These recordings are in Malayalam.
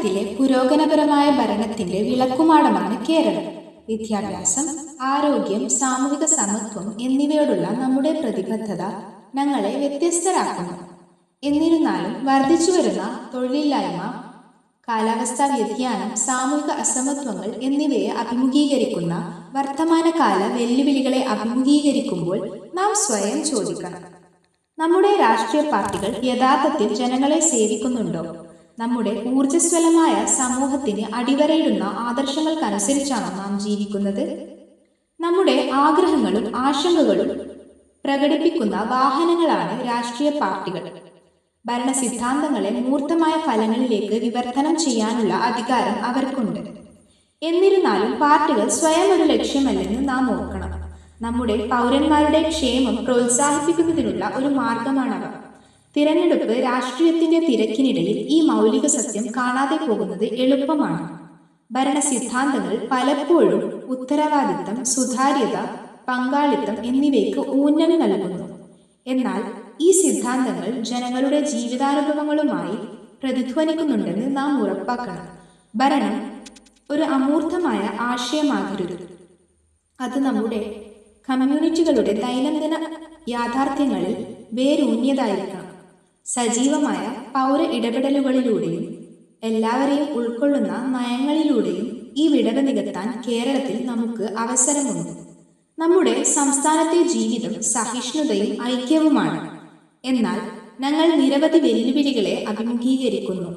ഭാരതത്തിലെ പുരോഗമനപരമായ ഭരണത്തിന്റെ വിളക്കുമാടമാണ് കേരളം. വിദ്യാഭ്യാസം ആരോഗ്യം സാമൂഹിക സമത്വം എന്നിവയോടുള്ള നമ്മുടെ പ്രതിബദ്ധത ഞങ്ങളെ വ്യത്യസ്തരാക്കുന്നു. എന്നിരുന്നാലും വർദ്ധിച്ചുവരുന്ന തൊഴിലില്ലായ്മ കാലാവസ്ഥാ വ്യതിയാനം സാമൂഹിക അസമത്വങ്ങൾ എന്നിവയെ അഭിമുഖീകരിക്കുന്ന വർത്തമാനകാല വെല്ലുവിളികളെ അഭിമുഖീകരിക്കുമ്പോൾ നാം സ്വയം ചോദിക്കണം. നമ്മുടെ രാഷ്ട്രീയ പാർട്ടികൾ യഥാർത്ഥത്തിൽ ജനങ്ങളെ സേവിക്കുന്നുണ്ടോ? നമ്മുടെ ഊർജസ്വലമായ സമൂഹത്തിന് അടിവരയിടുന്ന ആദർശങ്ങൾക്കനുസരിച്ചാണ് നാം ജീവിക്കുന്നത്. നമ്മുടെ ആഗ്രഹങ്ങളും ആശങ്കകളും പ്രകടിപ്പിക്കുന്ന വാഹനങ്ങളാണ് രാഷ്ട്രീയ പാർട്ടികൾ. ഭരണ സിദ്ധാന്തങ്ങളെ മൂർത്തമായ ഫലങ്ങളിലേക്ക് വിവർത്തനം ചെയ്യാനുള്ള അധികാരം അവർക്കുണ്ട്. എന്നിരുന്നാലും പാർട്ടികൾ സ്വയം ഒരു ലക്ഷ്യമല്ലെന്ന് നാം ഓർക്കണം. നമ്മുടെ പൗരന്മാരുടെ ക്ഷേമം പ്രോത്സാഹിപ്പിക്കുന്നതിനുള്ള ഒരു മാർഗമാണവ. തിരഞ്ഞെടുപ്പ് രാഷ്ട്രീയത്തിന്റെ തിരക്കിനിടയിൽ ഈ മൗലിക സത്യം കാണാതെ പോകുന്നത് എളുപ്പമാണ്. ഭരണ സിദ്ധാന്തങ്ങൾ പലപ്പോഴും ഉത്തരവാദിത്തം സുതാര്യത പങ്കാളിത്തം എന്നിവയ്ക്ക് ഊന്നൽ നൽകുന്നു. എന്നാൽ ഈ സിദ്ധാന്തങ്ങൾ ജനങ്ങളുടെ ജീവിതാനുഭവങ്ങളുമായി പ്രതിധ്വനിക്കുന്നുണ്ടെന്ന് നാം ഉറപ്പാക്കണം. ഭരണം ഒരു അമൂർത്തമായ ആശയമാകരുത്. അത് നമ്മുടെ കമ്മ്യൂണിറ്റികളുടെ ദൈനംദിന യാഥാർത്ഥ്യങ്ങളിൽ വേരൂന്നിയതായിരിക്കണം. സജീവമായ പൗര ഇടപെടലുകളിലൂടെയും എല്ലാവരെയും ഉൾക്കൊള്ളുന്ന നയങ്ങളിലൂടെയും ഈ വിടവ് നികത്താൻ കേരളത്തിൽ നമുക്ക് അവസരമുണ്ട്. നമ്മുടെ സംസ്ഥാനത്തെ ജീവിതം സഹിഷ്ണുതയും ഐക്യവുമാണ്. എന്നാൽ ഞങ്ങൾ നിരവധി വെല്ലുവിളികളെ അഭിമുഖീകരിക്കുന്നു.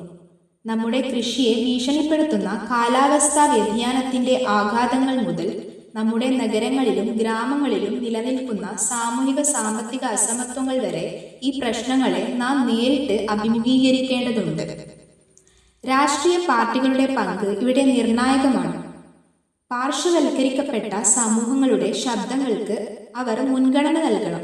നമ്മുടെ കൃഷിയെ ഭീഷണിപ്പെടുത്തുന്ന കാലാവസ്ഥാ വ്യതിയാനത്തിന്റെ ആഘാതങ്ങൾ മുതൽ നമ്മുടെ നഗരങ്ങളിലും ഗ്രാമങ്ങളിലും നിലനിൽക്കുന്ന സാമൂഹിക സാമ്പത്തിക അസമത്വങ്ങൾ വരെ ഈ പ്രശ്നങ്ങളെ നാം നേരിട്ട് അഭിമുഖീകരിക്കേണ്ടതുണ്ട്. രാഷ്ട്രീയ പാർട്ടികളുടെ പങ്ക് ഇവിടെ നിർണായകമാണ്. പാർശ്വവൽക്കരിക്കപ്പെട്ട സമൂഹങ്ങളുടെ ശബ്ദങ്ങൾക്ക് അവർ മുൻഗണന നൽകണം.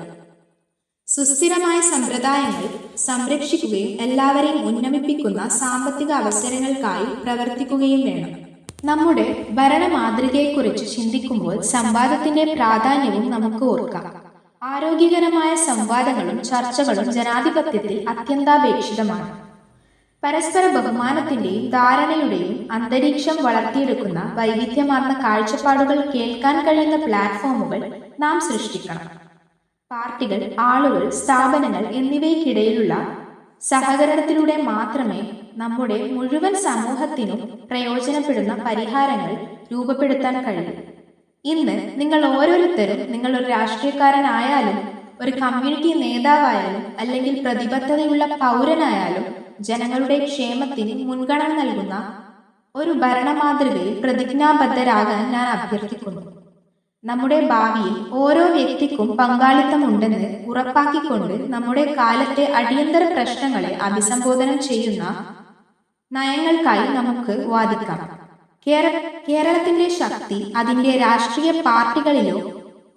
സുസ്ഥിരമായ സമ്പ്രദായങ്ങൾ സംരക്ഷിക്കുകയും എല്ലാവരെയും ഉന്നമിപ്പിക്കുന്ന സാമ്പത്തിക അവസരങ്ങൾക്കായി പ്രവർത്തിക്കുകയും വേണം. നമ്മുടെ ഭരണ മാതൃകയെക്കുറിച്ച് ചിന്തിക്കുമ്പോൾ സംവാദത്തിന്റെ പ്രാധാന്യവും നമുക്ക് ഓർക്കാം. ആരോഗ്യകരമായ സംവാദങ്ങളും ചർച്ചകളും ജനാധിപത്യത്തിൽ അത്യന്താപേക്ഷിതമാണ്. പരസ്പര ബഹുമാനത്തിന്റെയും ധാരണയുടെയും അന്തരീക്ഷം വളർത്തിയെടുക്കുന്ന വൈവിധ്യമാർന്ന കാഴ്ചപ്പാടുകൾ കേൾക്കാൻ കഴിയുന്ന പ്ലാറ്റ്ഫോമുകൾ നാം സൃഷ്ടിക്കണം. പാർട്ടികൾ ആളുകൾ സ്ഥാപനങ്ങൾ എന്നിവയ്ക്കിടയിലുള്ള സഹകരണത്തിലൂടെ മാത്രമേ നമ്മുടെ മുഴുവൻ സമൂഹത്തിനും പ്രയോജനപ്പെടുന്ന പരിഹാരങ്ങൾ രൂപപ്പെടുത്താൻ കഴിയും. ഇന്ന് നിങ്ങൾ ഓരോരുത്തരും നിങ്ങൾ ഒരു രാഷ്ട്രീയക്കാരനായാലും ഒരു കമ്മ്യൂണിറ്റി നേതാവായാലും അല്ലെങ്കിൽ പ്രതിബദ്ധതയുള്ള പൗരനായാലും ജനങ്ങളുടെ ക്ഷേമത്തിന് മുൻഗണന നൽകുന്ന ഒരു ഭരണമാതൃകയിൽ പ്രതിജ്ഞാബദ്ധരാകാൻ ഞാൻ അഭ്യർത്ഥിക്കുന്നു. നമ്മുടെ ഭാവിയിൽ ഓരോ വ്യക്തിക്കും പങ്കാളിത്തമുണ്ടെന്ന് ഉറപ്പാക്കിക്കൊണ്ട് നമ്മുടെ കാലത്തെ അടിയന്തര പ്രശ്നങ്ങളെ അഭിസംബോധന ചെയ്യുന്ന നയങ്ങൾക്കായി നമുക്ക് വാദിക്കാം. കേര കേരളത്തിന്റെ ശക്തി അതിന്റെ രാഷ്ട്രീയ പാർട്ടികളിലോ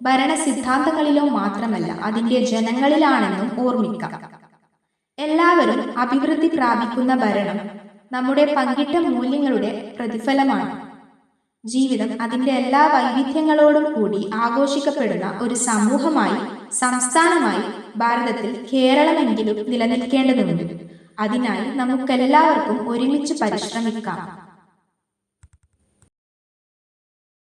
ഭരണ സിദ്ധാന്തങ്ങളിലോ മാത്രമല്ല അതിന്റെ ജനങ്ങളിലാണെന്നും ഓർമ്മിക്കാം. എല്ലാവരും അഭിവൃദ്ധി പ്രാപിക്കുന്ന ഭരണം നമ്മുടെ പങ്കിട്ട മൂല്യങ്ങളുടെ പ്രതിഫലമാണ്. ജീവിതം അതിന്റെ എല്ലാ വൈവിധ്യങ്ങളോടും കൂടി ആഘോഷിക്കപ്പെടുന്ന ഒരു സമൂഹമായി സംസ്ഥാനമായി ഭാരതത്തിൽ കേരളമെങ്കിലും നിലനിൽക്കേണ്ടതുണ്ട്. അതിനായി നമുക്കെല്ലാവർക്കും ഒരുമിച്ച് പരിശ്രമിക്കാം.